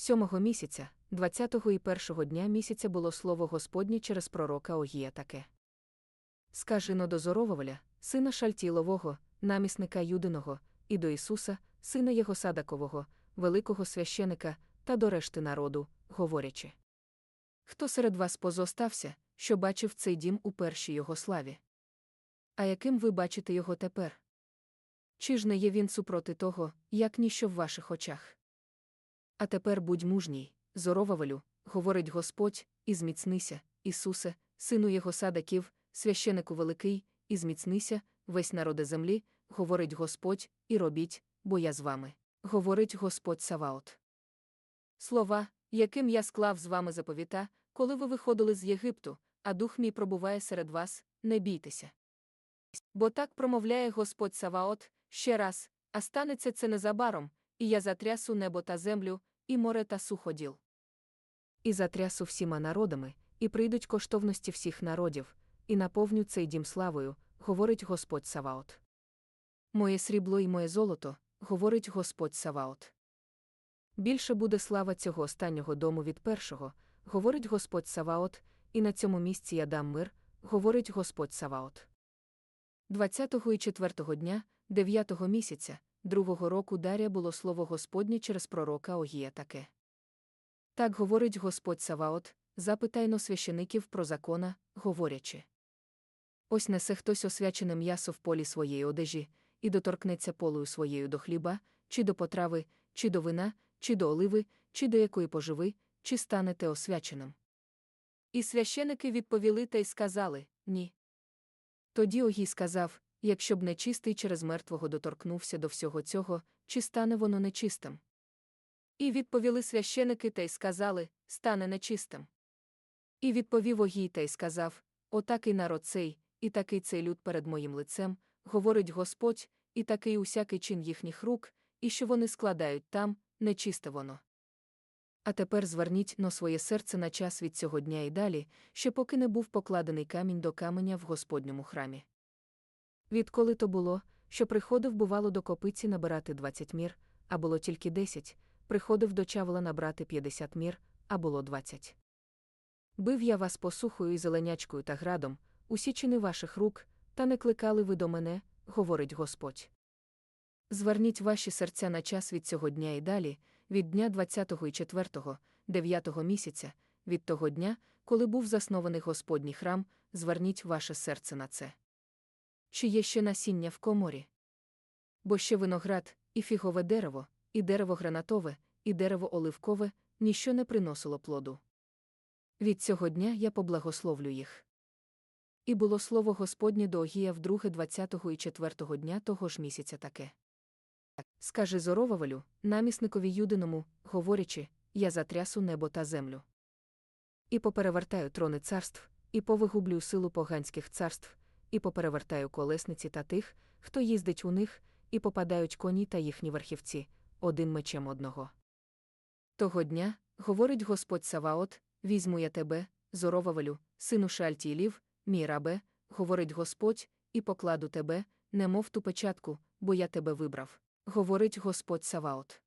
сьомого місяця, двадцятого і першого дня місяця було слово Господнє через пророка Огія таке. Скажи но до Зоровавля, сина Шальтілового, намісника Юдиного, і до Ісуса, сина його Садакового, великого священика, та до решти народу, говорячи. Хто серед вас позостався, що бачив цей дім у першій його славі? А яким ви бачите його тепер? Чи ж не є він супроти того, як ніщо в ваших очах? А тепер будь мужній, Зоровавелю, говорить Господь, і зміцнися, Ісусе, сину його садаків, священику великий, і зміцнися, весь народе землі, говорить Господь, і робіть, бо я з вами, говорить Господь Саваот. Слова, яким я склав з вами заповіта, коли ви виходили з Єгипту, а дух мій пробуває серед вас, не бійтеся. Бо так промовляє Господь Саваот, ще раз, а станеться це незабаром, і я затрясу небо та землю, і море та суходіл. І затрясу всіма народами, і прийдуть коштовності всіх народів, і наповню цей дім славою, говорить Господь Саваот. Моє срібло і моє золото, говорить Господь Саваот. Більше буде слава цього останнього дому від першого, говорить Господь Саваот, і на цьому місці я дам мир, говорить Господь Саваот. 20-го і 4-го дня, 9-го місяця, другого року Дарія було слово Господнє через пророка Огія таке. Так говорить Господь Саваот, запитайно священиків про закона, говорячи. Ось несе хтось освячене м'ясо в полі своєї одежі, і доторкнеться полою своєю до хліба, чи до потрави, чи до вина, чи до оливи, чи до якої поживи, чи станете освяченим. І священики відповіли та й сказали ні. Тоді Огій сказав якщо б нечистий через мертвого доторкнувся до всього цього, чи стане воно нечистим. І відповіли священики та й сказали стане нечистим. І відповів Огій та й сказав Отакий народ цей, і такий цей люд перед моїм лицем, говорить Господь, і такий усякий чин їхніх рук, і що вони складають там, нечисте воно. А тепер зверніть но своє серце на час від цього дня і далі, ще поки не був покладений камінь до каменя в Господньому храмі. Відколи то було, що приходив, бувало, до копиці набирати 20 мір, а було тільки 10, приходив до чавола набрати 50 мір, а було 20. Бив я вас посухою і зеленячкою та градом, усі чини ваших рук, та не кликали ви до мене, говорить Господь. Зверніть ваші серця на час від цього дня і далі, від дня 20 і 4, 9 місяця, від того дня, коли був заснований Господній храм, зверніть ваше серце на це. Чи є ще насіння в коморі? Бо ще виноград, і фігове дерево, і дерево гранатове, і дерево оливкове ніщо не приносило плоду. Від цього дня я поблагословлю їх. І було слово Господнє до Огія вдруге 20 і 4 дня того ж місяця таке. Скажи Зоровавелю, намісникові Юдиному, говорячи, я затрясу небо та землю. І поперевертаю трони царств, і повигублю силу поганських царств, і поперевертаю колесниці та тих, хто їздить у них, і попадають коні та їхні верхівці, один мечем одного. Того дня, говорить Господь Саваот, візьму я тебе, Зоровавелю, сину Шальтілів, мій рабе, говорить Господь, і покладу тебе, немов ту печатку, бо я тебе вибрав, говорить Господь Саваот.